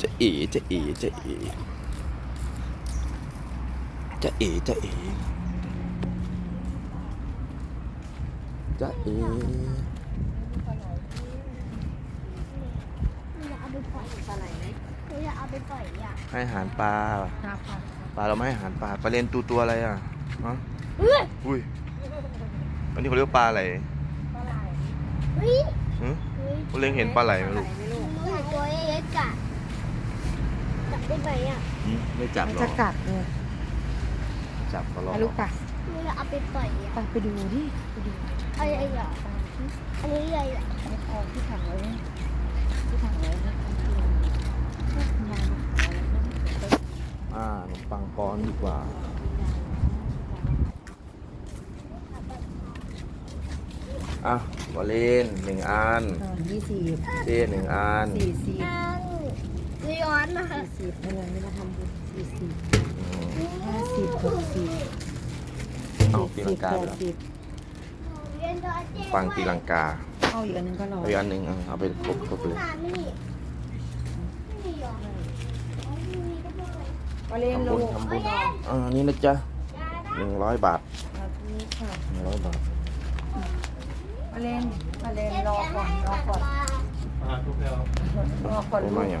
จะเอ๋จะเอ๋จะเอ๋จะเอ๋จะเอ๋จะเอ๋หนูอยากเอาไปปล่อยปลาไหลไหมหนูอยากเอาไปปล่อยอะให้อาหารปลาครับครับปลาเราไม่ให้อาหารปลาปลาเลนตัวตัวอะไรอะฮะเฮ้ยอุ้ยอันนี้เขาเรียกว่าปลาอะไรปลาไหลเฮ้ย หึเฮ้ย เขาเลี้ยงเห็นปลาไหลไหมลูกไม่ลูกหนูเห็นตัวเล็กๆอะจับ ได้ไหมอะหึไม่จับมันหรอจะกกัดเลยจับเขาหรอกไปลูกปะหนูอยากเอาไปปล่อยอะไปไปดูดิไปดูอะไรอะอันนี้อะไรอะไม่พอที่ถังไว้ที่ถังไว้ไม่ต้องกินยามาขายแล้วนะอ่าขนมปังป้อนดีกว่า อะบอลเลนหนึ่งอันตอนยี่สิบเต้หนึ่งอันสี่สิบ อันนี่ย้อนนะสี่สิบอะไรไม่มาทำบุญสี่สิบอืมห้าสิบหกสิบเอาตีสิลับงกาแปไปดแล้วสิบเรียนตัวเจ๊ปังตีลังกาเอาอีกอันหนึงก็รอเอาอีกอันหนึ่งเอาเอาไปครบครบเลยหาไม่มีไม่มีหรออ๋อไม่มีก็ไม่เป็นไรไปเล่นทำลูบุญกทำบุญอ่านี่นะจ๊ะยาได้หนึ่งร้อยบาทเอาที่นี่ค่ะหนึ่งร้อยบาทไปเล่นไปเล่นรอก่อนรอก่อนอ่าทุกแล้วรอก่อนรู้ลูไหมกอะนี่